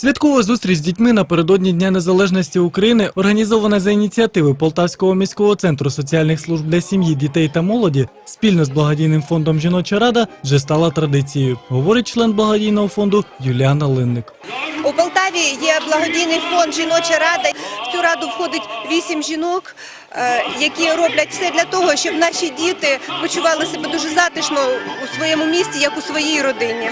Святкова зустріч з дітьми напередодні Дня Незалежності України, організована за ініціативи Полтавського міського центру соціальних служб для сім'ї, дітей та молоді спільно з благодійним фондом Жіноча рада вже стала традицією, говорить член благодійного фонду Юліана Линник. У Полтаві є благодійний фонд Жіноча рада. В цю раду входить вісім жінок, е, які роблять все для того, щоб наші діти почували себе дуже затишно у своєму місті, як у своїй родині.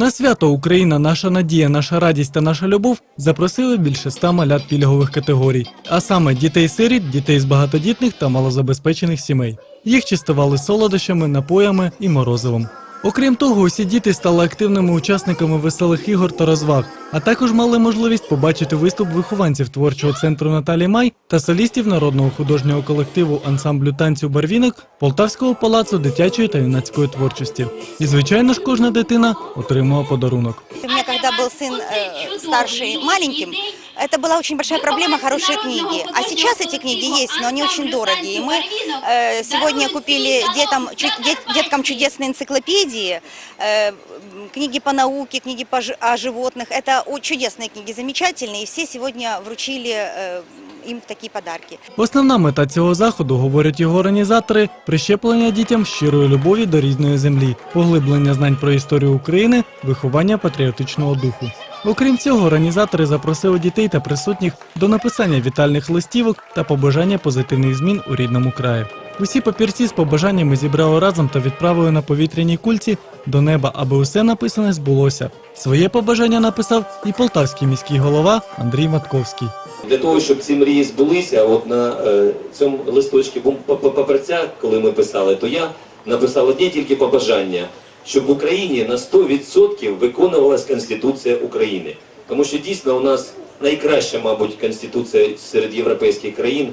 На свято Україна, наша надія, наша радість та наша любов запросили більше ста малят пільгових категорій, а саме дітей-сиріт, дітей з багатодітних та малозабезпечених сімей. Їх частували солодощами, напоями і морозивом. Окрім того, усі діти стали активними учасниками веселих ігор та розваг, а також мали можливість побачити виступ вихованців творчого центру Наталі Май та солістів народного художнього колективу ансамблю танцю Барвінок Полтавського палацу дитячої та юнацької творчості. І звичайно ж, кожна дитина отримала подарунок. У меня когда был сын э, старший маленьким, это была очень большая проблема хорошие книги. А сейчас эти книги есть, но они очень дорогие. И мы э, сегодня купили детям, чу- дет- деткам чудесные энциклопедии, э, м, книги по науке, книги по, жи- о животных. Это о- чудесные книги, замечательные. И все сегодня вручили э, им такие подарки. Основна мета цього заходу, говорять його організатори, прищеплення дітям щирої любові до рідної землі, поглиблення знань про історію України, виховання патріотичного духу. Окрім цього, організатори запросили дітей та присутніх до написання вітальних листівок та побажання позитивних змін у рідному краї. Усі папірці з побажаннями зібрали разом та відправили на повітряній кульці до неба, аби усе написане збулося. Своє побажання написав і полтавський міський голова Андрій Матковський. Для того, щоб ці мрії збулися, от на е, цьому листочці бум- па- па- папірця, коли ми писали, то я написав одне тільки побажання, щоб в Україні на 100% виконувалась Конституція України. Тому що дійсно у нас найкраща, мабуть, конституція серед європейських країн,